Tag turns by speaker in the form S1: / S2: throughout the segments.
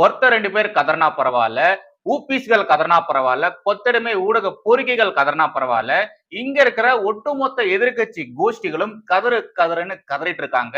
S1: ஒருத்தர் ரெண்டு பேர் கதர்னா பரவாயில்ல ஊபிஸ்கள் கதறினா பரவாயில்ல கொத்தடிமை ஊடக பொறுக்கிகள் கதர்னா பரவாயில்ல. இங்க இருக்கிற ஒட்டுமொத்த எதிர்க்கட்சி கோஷ்டிகளும் கதறு கதறுன்னு கதறிட்டு இருக்காங்க.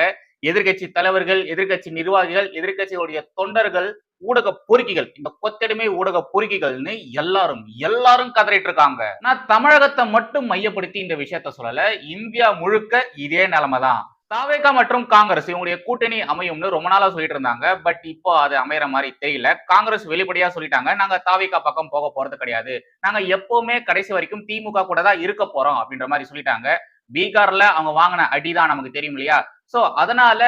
S1: எதிர்க்கட்சி தலைவர்கள் எதிர்க்கட்சி நிர்வாகிகள் எதிர்கட்சிகளுடைய தொண்டர்கள் ஊடக பொறுக்கிகள் இந்த கொத்தடிமை ஊடக பொறுக்கிகள்னு எல்லாரும் எல்லாரும் கதறிட்டு இருக்காங்க. நான் தமிழகத்தை மட்டும் மையப்படுத்தி இந்த விஷயத்த சொல்லல இந்தியா முழுக்க இதே நிலைமை தான் தாவேகா மற்றும் காங்கிரஸ் இவங்களுடைய கூட்டணி அமையும்னு ரொம்ப நாளா சொல்லிட்டு இருந்தாங்க. பட் இப்போ அது அமையற மாதிரி தெரியல. காங்கிரஸ் வெளிப்படையா சொல்லிட்டாங்க. நாங்க தாவேகா பக்கம் போக போறது கிடையாது. நாங்க எப்பவுமே கடைசி வரைக்கும் திமுக கூட தான் இருக்க போறோம் அப்படின்ற மாதிரி சொல்லிட்டாங்க. பீகார்ல அவங்க வாங்கின அடிதான் நமக்கு தெரியும் இல்லையா? சோ அதனால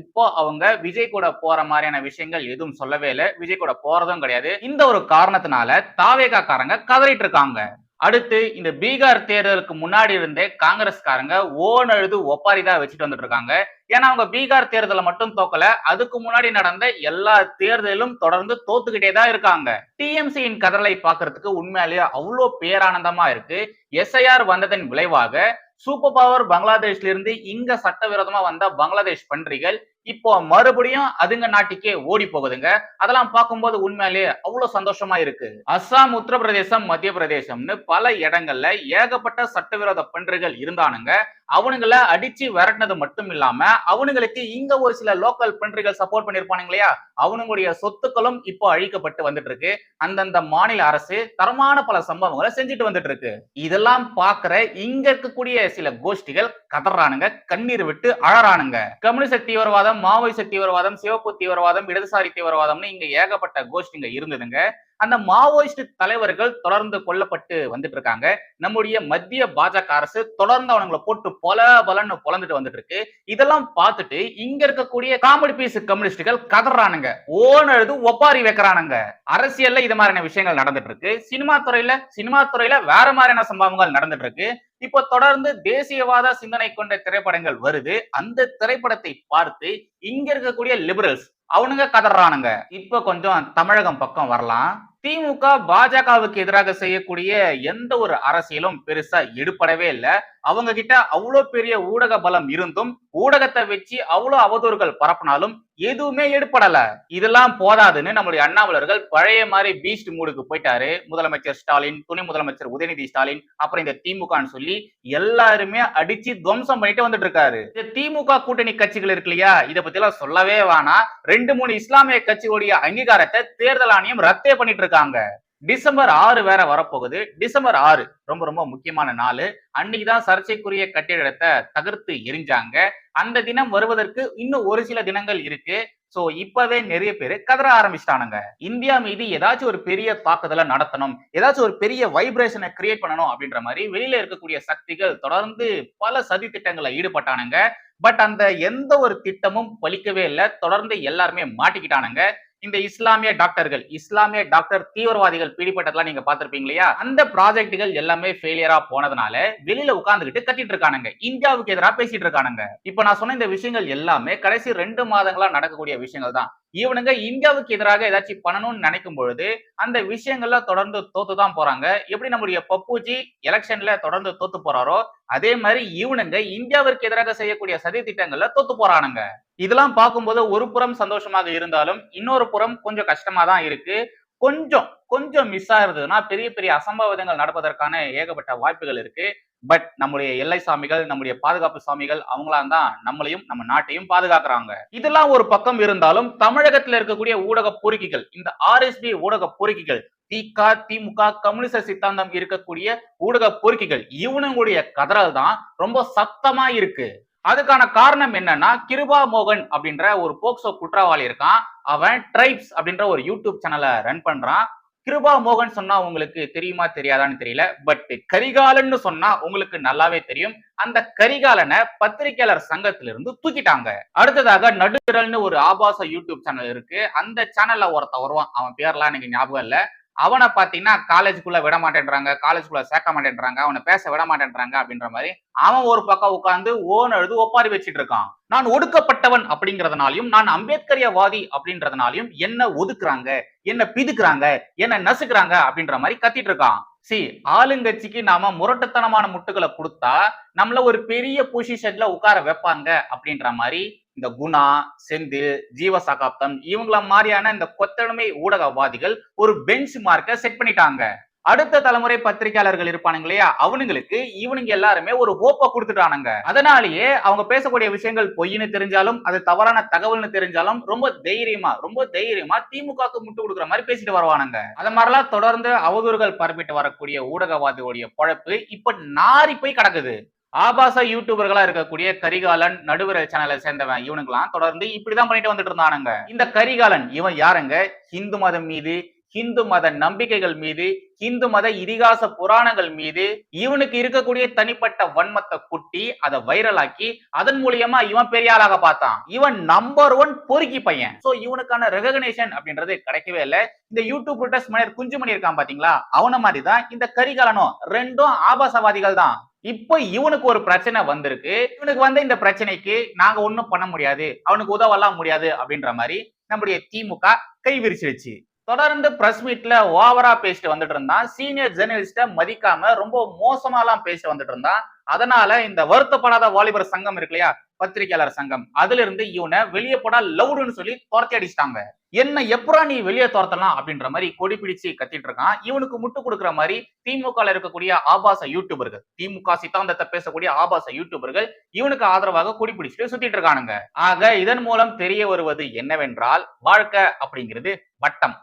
S1: இப்போ அவங்க விஜய் கூட போற மாதிரியான விஷயங்கள் எதுவும் சொல்லவே இல்லை. விஜய் கூட போறதும் கிடையாது. இந்த ஒரு காரணத்தினால தாவேகா காரங்க கதறிட்டு இருக்காங்க. அடுத்து இந்த பீகார் தேர்தலுக்கு முன்னாடி இருந்தே காங்கிரஸ்காரங்க ஓன் எழுது ஒப்பாரி தான் வச்சுட்டு வந்துட்டு இருக்காங்க. ஏன்னா அவங்க பீகார் தேர்தலை மட்டும் தோக்கல. அதுக்கு முன்னாடி நடந்த எல்லா தேர்தலும் தொடர்ந்து தோத்துக்கிட்டே தான் இருக்காங்க. டிஎம்சியின் கதலை பாக்குறதுக்கு உண்மையிலேயே அவ்வளோ பேரானந்தமா இருக்கு. எஸ்ஐஆர் வந்ததன் விளைவாக சூப்பர் பவர் பங்களாதேஷ்ல இருந்து இங்க சட்டவிரோதமா வந்த பங்களாதேஷ் பன்றிகள் இப்போ மறுபடியும் அதுங்க நாட்டுக்கே ஓடி போகுதுங்க. அதெல்லாம் பார்க்கும்போது உண்மையிலேயே அவ்வளவு சந்தோஷமா இருக்கு. அஸ்ஸாம் உத்தரப்பிரதேசம் மத்திய பிரதேசம்னு பல இடங்கள்ல ஏகப்பட்ட சட்டவிரோத பன்றிகள் இருந்தானுங்க. அவனுங்களை அடிச்சு விரட்டினது மட்டும் இல்லாம அவனுங்களுக்கு இங்க ஒரு சில லோக்கல் பன்றிகள் சப்போர்ட் பண்ணிருப்பானுங்க இல்லையா? அவனுங்களுடைய சொத்துக்களும் இப்போ அழிக்கப்பட்டு வந்துட்டு இருக்கு அந்தந்த மாநில அரசு தரமான பல சம்பவங்களை செஞ்சுட்டு வந்துட்டு இருக்கு இதெல்லாம் பாக்குற இங்க இருக்கக்கூடிய சில கோஷ்டிகள் கதறானுங்க கண்ணீர் விட்டு அழறானுங்க. கம்யூனிஸ்ட் தீவிரவாதம் மாவோயிச தீவிரவாதம் சிவப்பு தீவிரவாதம் இடதுசாரி தீவிரவாதம்னு இங்க ஏகப்பட்ட கோஷ்டிங்க இருந்ததுங்க. அந்த மாவோயிஸ்ட் தலைவர்கள் தொடர்ந்து கொல்லப்பட்டு வந்துட்டு இருக்காங்க நம்முடைய மத்திய பாஜக அரசு தொடர்ந்து அவனுங்களை போட்டு பொல பலன்னு பொலந்துட்டு வந்துட்டு இருக்கு இதெல்லாம் பார்த்துட்டு இங்க இருக்கக்கூடிய காமெடி பீஸ் கம்யூனிஸ்டுகள் கதறானுங்க. ஓன் ஒப்பாரி வைக்கிறானுங்க. அரசியல்ல இது மாதிரியான விஷயங்கள் நடந்துட்டு இருக்கு சினிமா துறையில சினிமா துறையில வேற மாதிரியான சம்பவங்கள் நடந்துட்டு இருக்கு இப்போ தொடர்ந்து தேசியவாத சிந்தனை கொண்ட திரைப்படங்கள் வருது. அந்த திரைப்படத்தை பார்த்து இங்க இருக்கக்கூடிய லிபரல்ஸ் அவனுங்க கதறானுங்க. இப்ப கொஞ்சம் தமிழகம் பக்கம் வரலாம். திமுக பாஜகவுக்கு எதிராக செய்யக்கூடிய எந்த ஒரு அரசியலும் பெருசா எடுப்படவே இல்லை. அவங்க கிட்ட அவ்வளோ பெரிய ஊடக பலம் இருந்தும் ஊடகத்தை வச்சு அவ்வளோ அவதூறுகள் பரப்பினாலும் எதுவுமே ஏற்படல. இதெல்லாம் போதாதுன்னு நம்மளுடைய அண்ணாமலர்கள் பழைய மாதிரி பீஸ்ட் மூடுக்கு போயிட்டாரு. முதலமைச்சர் ஸ்டாலின் துணை முதலமைச்சர் உதயநிதி ஸ்டாலின் அப்புறம் இந்த திமுகன்னு சொல்லி எல்லாருமே அடிச்சு துவம்சம் பண்ணிட்டு வந்துட்டு இருக்காரு. இந்த திமுக கூட்டணி கட்சிகள் இருக்கு இல்லையா? இதை பத்தி எல்லாம் சொல்லவே வேணாம். ரெண்டு மூணு இஸ்லாமிய கட்சிகளுடைய அங்கீகாரத்தை தேர்தல் ஆணையம் ரத்தே பண்ணிட்டு இருக்காங்க. டிசம்பர் ஆறு வேற வரப்போகுது. டிசம்பர் ஆறு ரொம்ப ரொம்ப முக்கியமான நாள். அன்னைக்குதான் சர்ச்சைக்குரிய கட்டிடத்தை தகர்த்து எரிஞ்சாங்க. அந்த தினம் வருவதற்கு இன்னும் ஒரு சில தினங்கள் இருக்கு. சோ இப்பவே நிறைய பேர் கதற ஆரம்பிச்சிட்டானுங்க. இந்தியா மீது ஏதாச்சும் ஒரு பெரிய தாக்குதலை நடத்தணும் ஏதாச்சும் ஒரு பெரிய வைப்ரேஷனை கிரியேட் பண்ணணும் அப்படின்ற மாதிரி வெளியில இருக்கக்கூடிய சக்திகள் தொடர்ந்து பல சதி திட்டங்களை ஈடுபட்டானுங்க. பட் அந்த எந்த ஒரு திட்டமும் பலிக்கவே இல்லை. தொடர்ந்து எல்லாருமே மாட்டிக்கிட்டானுங்க. இந்த இஸ்லாமிய டாக்டர்கள் இஸ்லாமிய டாக்டர் தீவிரவாதிகள் பிடிபட்டதெல்லாம் நீங்க பார்த்திருப்பீங்க இல்லையா? அந்த ப்ராஜெக்டுகள் எல்லாமே ஃபெயிலியரா போனதுனால வெளியில உட்கார்ந்துகிட்டு கட்டிட்டு இருக்கானுங்க. இந்தியாவுக்கு எதிராக பேசிட்டு இருக்கானுங்க. இப்ப நான் சொன்ன இந்த விஷயங்கள் எல்லாமே கடைசி ரெண்டு மாதங்களா நடக்கக்கூடிய விஷயங்கள் தான். இவனுங்க இந்தியாவுக்கு எதிராக ஏதாச்சும் பண்ணணும்னு நினைக்கும் பொழுது அந்த விஷயங்கள்ல தொடர்ந்து தோத்து தான் போறாங்க. எப்படி நம்முடைய பப்புஜி எலெக்ஷன்ல தொடர்ந்து தோத்து போறாரோ அதே மாதிரி இவனுங்க இந்தியாவிற்கு எதிராக செய்யக்கூடிய சதி திட்டங்கள்ல தோத்து போறானுங்க. இதெல்லாம் பார்க்கும்போது ஒரு புறம் சந்தோஷமாக இருந்தாலும் இன்னொரு புறம் கொஞ்சம் கஷ்டமா தான் இருக்கு. கொஞ்சம் கொஞ்சம் மிஸ் ஆகுதுன்னா பெரிய பெரிய அசம்பாவிதங்கள் நடப்பதற்கான ஏகப்பட்ட வாய்ப்புகள் இருக்கு. பட் நம்முடைய எல்லை சாமிகள் நம்முடைய பாதுகாப்பு சாமிகள் அவங்களாம் தான் நம்மளையும் நம்ம நாட்டையும் பாதுகாக்கிறாங்க. இதெல்லாம் ஒரு பக்கம் இருந்தாலும் தமிழகத்துல இருக்கக்கூடிய ஊடக பொறுக்கிகள் இந்த ஆர்எஸ்பி ஊடக பொறுக்கிகள் திக திமுக கம்யூனிச சித்தாந்தம் இருக்கக்கூடிய ஊடக பொறுக்கிகள் இவனுங்களுடைய கதறல் தான் ரொம்ப சத்தமா இருக்கு. அதுக்கான காரணம் என்னன்னா கிருபா மோகன் அப்படின்ற ஒரு போக்சோ குற்றவாளி இருக்கான். அவன் ட்ரைப்ஸ் அப்படின்ற ஒரு யூடியூப் சேனலை ரன் பண்றான். கிருபா மோகன் சொன்னா உங்களுக்கு தெரியுமா தெரியாதான்னு தெரியல. பட் கரிகாலன்னு சொன்னா உங்களுக்கு நல்லாவே தெரியும். அந்த கரிகாலனை பத்திரிகையாளர் சங்கத்திலிருந்து தூக்கிட்டாங்க. அடுத்ததாக நடுவிரல்னு ஒரு ஆபாச யூடியூப் சேனல் இருக்கு. அந்த சேனல்ல ஒருத்தன் வருவான். அவன் பேர்லாம் எனக்கு ஞாபகம் இல்லை. அவனை பார்த்தீங்கன்னா காலேஜுக்குள்ள விட மாட்டேன்றாங்க காலேஜுக்குள்ள சேர்க்க மாட்டேன்றாங்க அவனை பேச விட மாட்டேன்றாங்க அப்படின்ற மாதிரி அவன் ஒரு பக்கம் உட்காந்து ஓன் அழுது ஒப்பாரி வச்சிட்டு இருக்கான். நான் ஒடுக்கப்பட்டவன் அப்படிங்கிறதுனாலையும் நான் அம்பேத்கரியவாதி அப்படின்றதுனாலையும் என்ன ஒதுக்குறாங்க என்ன பிதுக்குறாங்க என்ன நசுக்குறாங்க அப்படின்ற மாதிரி கத்திட்டு இருக்கான். சி ஆளுங்கட்சிக்கு நாம முரட்டுத்தனமான முட்டுகளை கொடுத்தா நம்மள ஒரு பெரிய பொசிஷன்ல உட்கார வைப்பாங்க அப்படின்ற மாதிரி இந்த குணா செந்தில் ஜீவ சகாப்தம் இவங்கள மாதிரியான இந்த கொத்தடிமை ஊடகவாதிகள் ஒரு பெஞ்ச் மார்க்கை செட் பண்ணிட்டாங்க. அடுத்த தலைமுறை பத்திரிகையாளர்கள் இருப்பானுங்க இல்லையா? அவனுங்களுக்கு இவனுங்க எல்லாருமே ஒரு ஹோப்பை கொடுத்துட்டானுங்க. அதனாலேயே அவங்க பேசக்கூடிய விஷயங்கள் பொய்ன்னு தெரிஞ்சாலும் அது தவறான தகவல்னு தெரிஞ்சாலும் ரொம்ப தைரியமா ரொம்ப தைரியமா திமுகவுக்கு முட்டு கொடுக்குற மாதிரி பேசிட்டு வருவானுங்க. அது மாதிரிலாம் தொடர்ந்து அவதூறுகள் பரப்பிட்டு வரக்கூடிய ஊடகவாதிகளுடைய பழப்பு இப்ப நாரி போய் கிடக்குது. ஆபாச யூடியூபர்களா இருக்கக்கூடிய கரிகாலன் நடுவரல் சேனலை சேர்ந்தவன் இவனுங்களாம். தொடர்ந்து இப்படிதான் பண்ணிட்டு வந்துட்டு இருந்தானுங்க. இந்த கரிகாலன் இவன் யாருங்க? ஹிந்து மதம் மீது ஹிந்து மத நம்பிக்கைகள் மீது ஹிந்து மத இதிகாச புராணங்கள் மீது இவனுக்கு இருக்கக்கூடிய தனிப்பட்ட வன்மத்தை குட்டி அதை வைரலாக்கி அதன் மூலியமா இவன் பெரிய ஆளாக பார்த்தான். இவன் நம்பர் ஒன் பொறுக்கி பையன். சோ இவனுக்கான ரெகக்னேஷன் அப்படின்றது கிடைக்கவே இல்லை. இந்த யூடியூப் ப்ரொட்டஸ்ட் மனிதர் குஞ்சுமணி இருக்கான் பாத்தீங்களா? அவன மாதிரி தான் இந்த கரிகாலனும் ரெண்டும் ஆபாசவாதிகள் தான். இப்போ இவனுக்கு ஒரு பிரச்சனை வந்திருக்கு. இவனுக்கு வந்த இந்த பிரச்சனைக்கு நாங்க ஒன்றும் பண்ண முடியாது. அவனுக்கு உதவலாம் முடியாது அப்படின்ற மாதிரி நம்முடைய திமுக கை விரிச்சிருச்சு. தொடர்ந்து பிரஸ் மீட்ல ஓவரா பேசிட்டு வந்துட்டு இருந்தான். சீனியர் ஜெர்னலிஸ்ட மதிக்காம ரொம்ப மோசமாலாம் பேச வந்துட்டு இருந்தான். அதனால இந்த வருத்தப்படாத வாலிபர் சங்கம் இருக்கு இல்லையா? பத்திரிகையாளர் சங்கம். அதுல இருந்து இவனை வெளியே போடா லவுடுன்னு சொல்லி துரத்தி அடிச்சிட்டாங்க. என்ன எப்பரா நீ வெளியே துரத்தலாம்? அப்படின்ற மாதிரி கொடி பிடிச்சு கத்திட்டு இருக்கான். இவனுக்கு முட்டு கொடுக்குற மாதிரி திமுக இருக்கக்கூடிய ஆபாச யூடியூபர்கள் திமுக சித்தாந்தத்தை பேசக்கூடிய ஆபாச யூடியூபர்கள் இவனுக்கு ஆதரவாக கொடி பிடிச்சிட்டு சுத்திட்டு இருக்கானுங்க. ஆக இதன் மூலம் தெரிய வருவது என்னவென்றால் வாழ்க்கை அப்படிங்கிறது வட்டம்.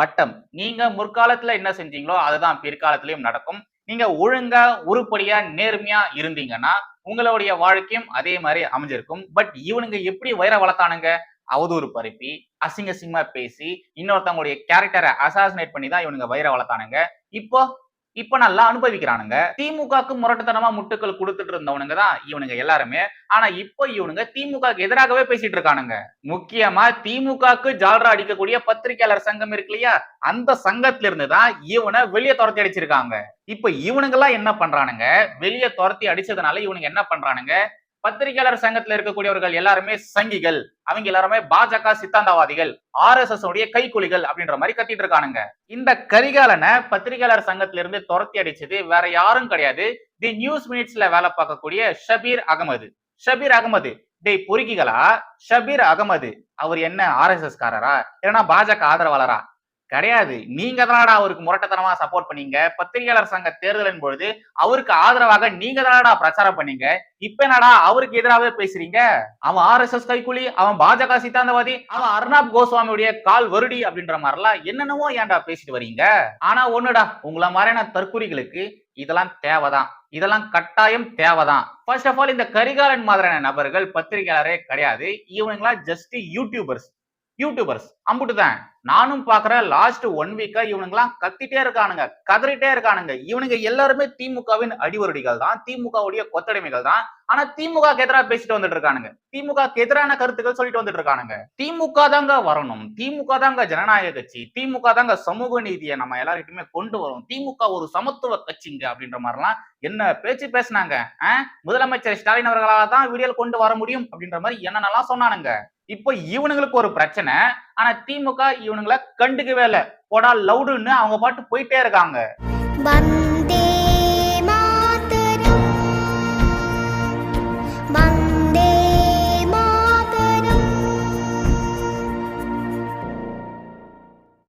S1: வட்டம். நீங்க முற்காலத்துல என்ன செஞ்சீங்களோ அதுதான் பிற்காலத்திலையும் நடக்கும். நீங்க ஒழுங்கா உருப்படியா நேர்மையா இருந்தீங்கன்னா உங்களுடைய வாழ்க்கையும் அதே மாதிரி அமைஞ்சிருக்கும். பட் இவனுங்க எப்படி வைர வளர்த்தானுங்க? அவதூறு பரப்பி அசிங்க அசிங்கமா பேசி இன்னொருத்தவங்களுடைய கேரக்டரை அசாசினேட் பண்ணி தான் இவனுங்க வைர வளர்த்தானுங்க. இப்போ இப்ப நல்லா அனுபவிக்கிறானுங்க. திமுகக்கு முரட்டுத்தனமா முட்டுக்கள் கொடுத்துட்டு இருந்தவனுங்க தான் இவனுங்க எல்லாருமே. ஆனா இப்போ இவனுங்க திமுகக்கு எதிராகவே பேசிட்டு இருக்கானுங்க. முக்கியமா திமுகக்கு ஜால்ரா அடிக்கக்கூடிய பத்திரிகையாளர் சங்கம் இருக்கு இல்லையா? அந்த சங்கத்துல இருந்து தான் இவனை வெளியே துரத்தி அடிச்சிருக்காங்க. இப்ப இவனுங்க எல்லாம் என்ன பண்றானுங்க? வெளியே துரத்தி அடிச்சதுனால இவனுங்க என்ன பண்றானுங்க? பத்திரிகையாளர் சங்கத்துல இருக்கக்கூடியவர்கள் எல்லாருமே சங்கிகள். அவங்க எல்லாருமே பாஜக சித்தாந்தவாதிகள். ஆர் எஸ் எஸ் உடைய கைக்குலிகள் அப்படின்ற மாதிரி கத்திட்டு இருக்கானுங்க. இந்த கரிகாலனை பத்திரிகையாளர் சங்கத்துல இருந்து துரத்தி அடிச்சது வேற யாரும் கிடையாது. தி நியூஸ் மினிட்ஸ்ல வேலை பார்க்கக்கூடிய ஷபீர் அகமது. ஷபீர் அகமது டேய் பொறுக்கிகளா? ஷபீர் அகமது அவர் என்ன ஆர் எஸ் எஸ் காரரா? இல்லைன்னா பாஜக ஆதரவாளரா? கிடையாது. நீங்க தானடா அவருக்கு முரட்டத்தனமா சப்போர்ட் பண்ணீங்க. பத்திரிகையாளர் சங்க தேர்தலின் பொழுது அவருக்கு ஆதரவாக நீங்க தானடா பிரச்சாரம் பண்ணீங்க. இப்ப என்னடா அவருக்கு எதிராகவே பேசுறீங்க? அவன் ஆர் எஸ் எஸ் கைக்கூலி அவன் பாஜக சித்தாந்தவாதி அவன் அர்ணாப் கோஸ்வாமியுடைய கால் வருடி அப்படின்ற மாதிரிலாம் என்னென்னவோ ஏன்டா பேசிட்டு வரீங்க ஆனா ஒண்ணுடா உங்கள மாதிரியான தற்குறிகளுக்கு இதெல்லாம் தேவைதான். இதெல்லாம் கட்டாயம் தேவைதான். ஃபர்ஸ்ட் ஆஃப் ஆல் இந்த கரிகாலன் மாதிரியான நபர்கள் பத்திரிகையாளரே கிடையாது. இவனுங்களா ஜஸ்ட் யூடியூபர்ஸ் யூடியூபர்ஸ் அம்புட்டு தான் நானும் பாக்குறேன் லாஸ்ட் ஒன் வீக்கா இவனுங்கெல்லாம் கத்திட்டே இருக்கானுங்க கதறிட்டே இருக்கானுங்க. இவனுங்க எல்லாருமே திமுகவின் அடிவருடிகள் தான் திமுகவுடைய கொத்தடிமைகள் தான். ஆனா திமுக எதிராக பேசிட்டு வந்துட்டு இருக்கானுங்க. திமுக எதிரான கருத்துக்கள் சொல்லிட்டு வந்துட்டு இருக்கானுங்க. திமுக தாங்க வரணும். திமுக தாங்க ஜனநாயக கட்சி. திமுக தாங்க சமூக நீதியை நம்ம எல்லார்கிட்டயுமே கொண்டு வரும். திமுக ஒரு சமத்துவ கட்சிங்க அப்படின்ற மாதிரிலாம் என்ன பேச்சு பேசினாங்க முதலமைச்சர் ஸ்டாலின் அவர்களால தான் வீடியோ கொண்டு வர முடியும் அப்படின்ற மாதிரி என்னென்னலாம் சொன்னானுங்க. இப்போ இவனுங்களுக்கு ஒரு பிரச்சனை. ஆனா திமுக இவனுங்களை கண்டுக்கவே இல்லை. போடா லவுடுன்னு அவங்க பாட்டு போயிட்டே இருக்காங்க.